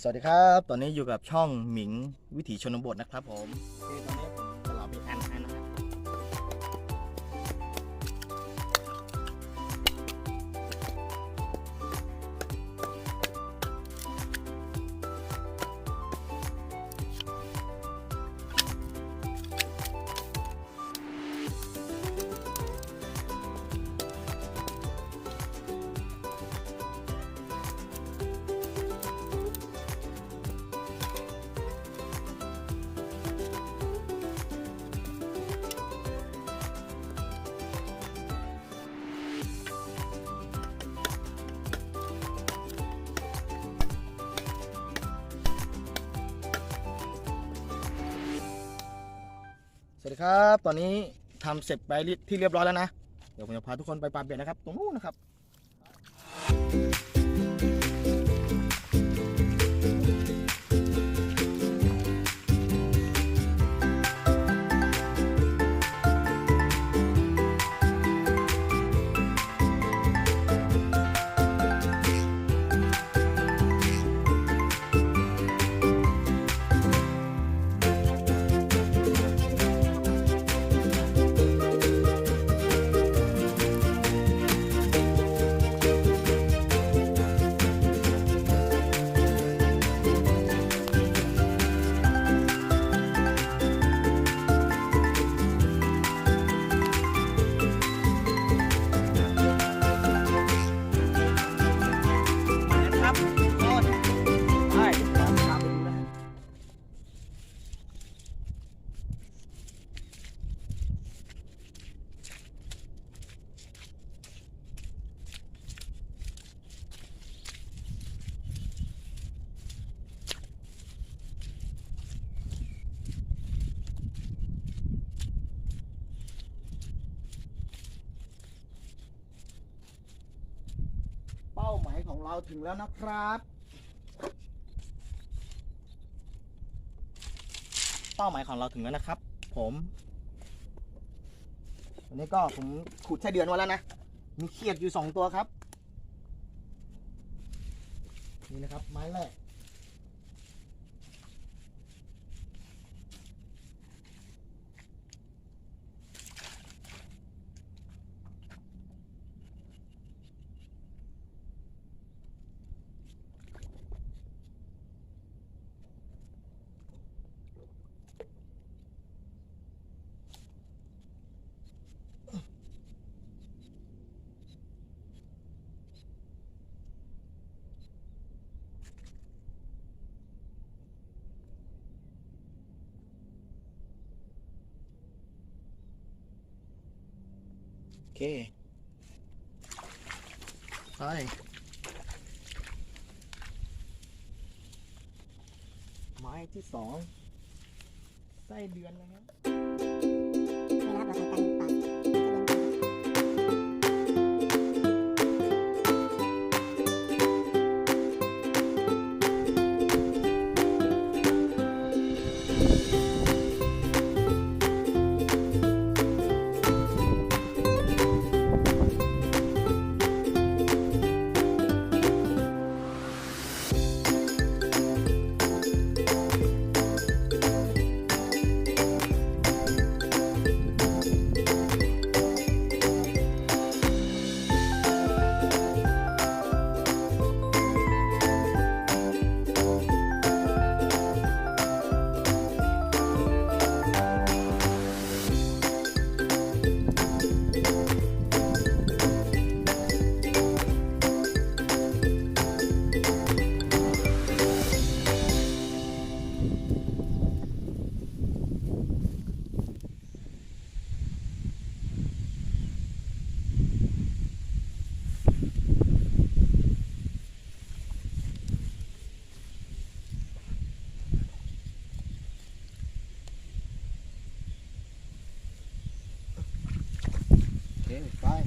สวัสดีครับ ตอนนี้อยู่กับช่องหมิงวิถีชนบทนะครับผมตอนนี้ สวัสดีครับ ตอนนี้ทำเสร็จไปที่เรียบร้อยแล้วนะ เดี๋ยวผมจะพาทุกคนไปปาเบียดนะครับ ตรงนู้นนะครับ เราถึงแล้วนะครับ เป้าหมายของเราถึงแล้วนะครับ ผมวันนี้ก็ผมขุดไส้เดือนมาแล้วนะ มีเขียดอยู่สองตัวครับ นี่นะครับ ไม้แรก โอเค ไป ไม้ที่สองไส้เดือนนะครับนี่นะครับเราทำการปัด Yeah, bye.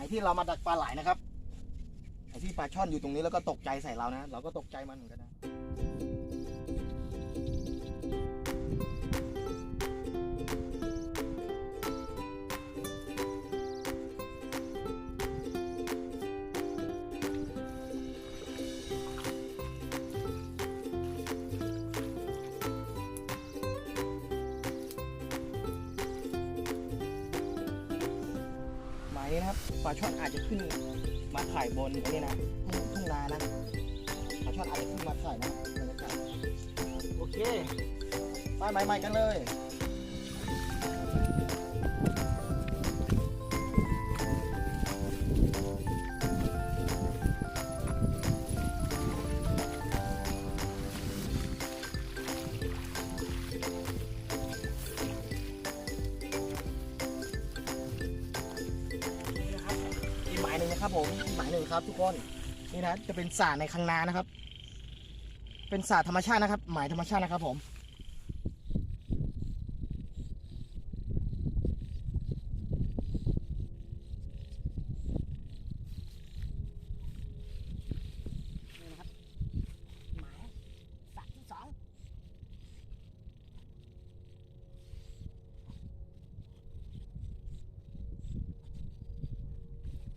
ายที่เรามาดักปลาไหลนะครับไอที่ปลาช่อนอยู่ตรงนี้แล้วก็ตกใจใส่เรานะ เราก็ตกใจมันเหมือนกันนะาช่อนอาจจะขึ้นมาถ่ายบนอ้นี่นะทุ่งทุ่งนานะปลาช่อนอาจจะขึ้นมาถ่ายนะบรรยากาศโอเคไปใหม่ๆกันเลย นะครับผมหมายหนึ่งครับ ทุกคนนี่นะจะเป็นสาในคังนานะครับ เป็นสาธรรมชาตินะครับ หมายธรรมชาตินะครับผมนี่นะครับหมายสระที่สอง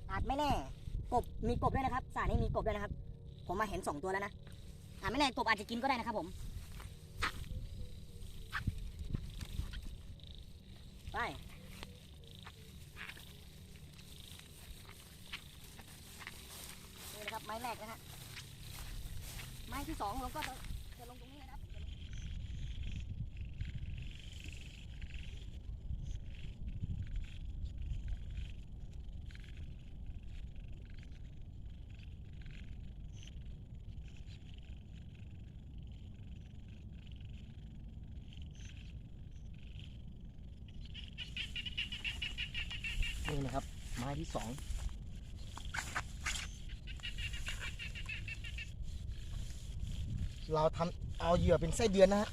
อาจ ไม่แน่ กบมีกบด้วยนะครับสระนี้มีกบด้วยนะครับ ผมมาเห็นสองตัวแล้วนะอาไม่แน่กบอาจจะกินก็ได้นะครับผม ไปนี่นะครับไม้แรกนะฮะไม้ที่สองเราก็จะจะลงตรงี่นะครับ ไม้ที่สองเราทำเอาเหยื่อเป็นไส้เดือนนะฮะ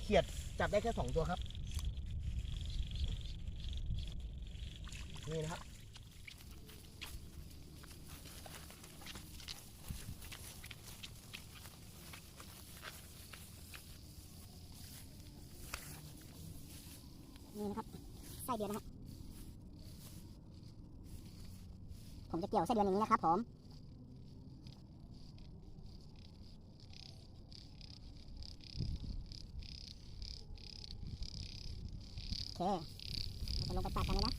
เขียดจับได้แค่สองตัวครับ นี่นะครับนี่นะครับไส้เดือนนะฮะ ผมจะเกี่ยวไส้เดือนอย่างนี้นะครับผมโอเคเราจะลงไปตัดกันเลยนะ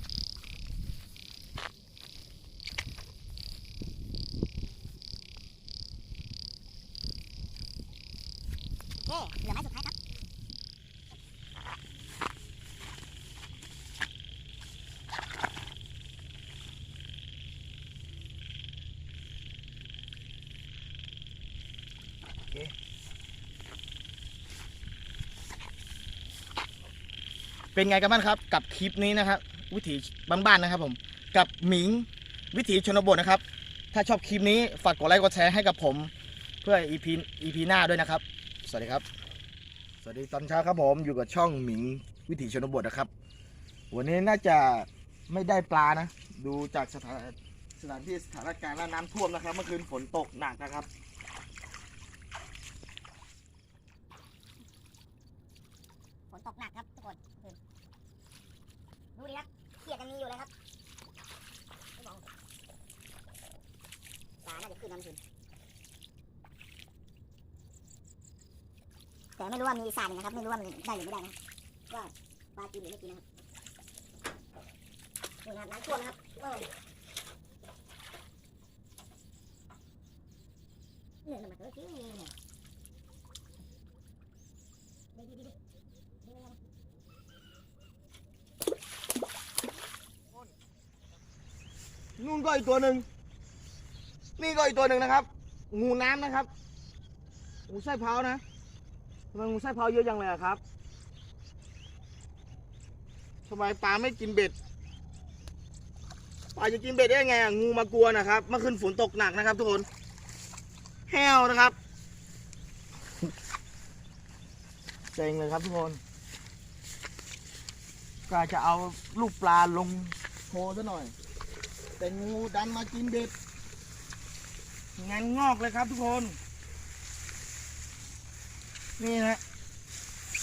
โอเคเหลือไม้สุดท้ายครับ เป็นไงกันบ้างครับ กับคลิปนี้นะครับ วิถีบ้านๆนะครับ ผม กับหมิงวิถีชนบทนะครับ ถ้าชอบคลิปนี้ฝากกดไลค์กดแชร์ให้กับผม เพื่อ EP EP หน้าด้วยนะครับ สวัสดีครับ สวัสดีตอนเช้าครับผมอยู่กับช่องหมิงวิถีชนบทนะครับ วันนี้น่าจะไม่ได้ปลานะ ดูจากสถานสถานที่สถานการณ์และน้ำท่วมนะครับ เมื่อคืนฝนตกหนักนะครับฝนตกหนักครับทุกคนดูดูดิครับเขียดยังมีอยู่เลยครับไม่มองปลาน่าจะขึ้นน้ำขึ้น แต่ไม่รู้ว่ามีสารนะครับ ไม่รู้ว่ามันได้หรือไม่ได้นะว่าปลากินหรือไม่กินนะครับนี่ครับน้ำท่วมนะครับโอ้ยเนี่ยมาเจอจริงเนี่ยดีดีดีดีดีนะครับนู่นก็อีกตัวหนึ่งนี่ก็อีกตัวหนึ่งนะครับ งูน้ำนะครับงูไส้เผานะ ทำไมงูไส้เผาเยอะจังเลยอะครับทำไมปลาไม่กินเบ็ด ปลาจะกินเบ็ดได้ไงอะงูมากลัวนะครับ เมื่อคืนฝนตกหนักนะครับ ทุกคน แห้วนะครับเจ๋งเลยครับทุกคนก็จะเอาลูกปลาลงโพซะหน่อย แต่งูดันมากินเบ็ดงานงอกเลยครับทุกคน นี่นะ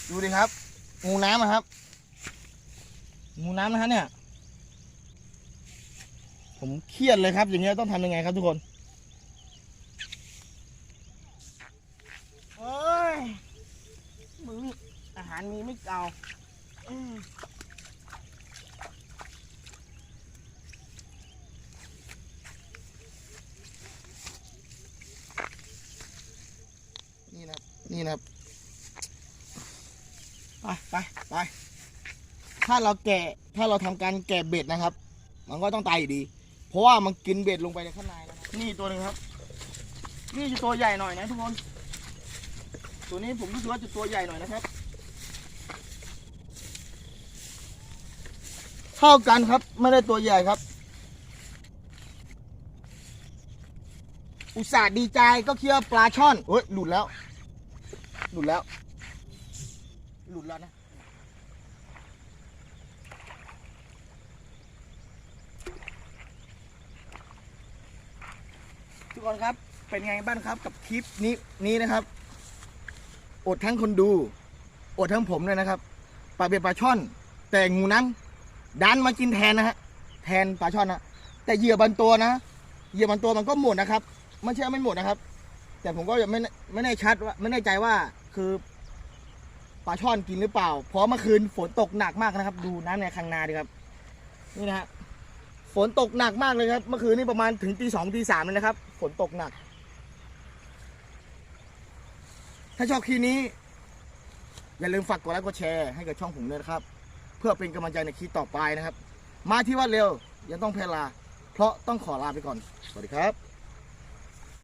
ดูดิครับ งูน้ำนะครับ งูน้ำนะฮะเนี่ย ผมเครียดเลยครับ อย่างเงี้ยต้องทำยังไงครับทุกคนเอ้ยมึงอาหารมีไม่เอาอืมนี่นะครับนี่นะครับ ไปไปไปถ้าเราแกะถ้าเราทำการแกะเบ็ดนะครับ มันก็ต้องตายอยู่ดี เพราะว่ามันกินเบ็ดลงไปในข้างในนะครับนี่ตัวหนึ่งครับ นี่จะตัวใหญ่หน่อยนะทุกคน ตัวนี้ผมรู้สึกว่าจะตัวใหญ่หน่อยนะครับเท่ากันครับไม่ได้ตัวใหญ่ครับ อุตส่าห์ดีใจก็เคิดว่าปลาช่อนเฮ้ยหลุดแล้วหลุดแล้ว หลุดแล้วนะทุกคนครับเป็นไงบ้างครับกับคลิปนี้นี้นะครับ อดทั้งคนดู อดทั้งผมเลยนะครับปลาเบ็ดปลาช่อน แต่งูน้ำดันมากินแทนนะฮะแทนปลาช่อนนะแต่เหยื่อบางตัวนะเหยื่อบางตัวมันก็หมดนะครับ ไม่ใช่ว่าไม่หมดนะครับ แต่ผมก็ยังไม่ไม่แน่ชัดว่าไม่แน่ใจว่าคือ ปลาช่อนกินหรือเปล่า เพราะเมื่อคืนฝนตกหนักมากนะครับ ดูน้ำในคังนาดีครับ นี่นะฮะฝนตกหนักมากเลยครับ เมื่อคืนนี้ประมาณถึงตีสองตีสามเลยนะครับ ฝนตกหนัก ถ้าชอบคลิปนี้ อย่าลืมฝากกดไลค์กดแชร์ให้กับช่องผมด้วยนะครับ เพื่อเป็นกำลังใจในคลิปต่อไปนะครับ มาที่วัดเร็วยังต้องเพลา เพราะต้องขอลาไปก่อน สวัสดีครับ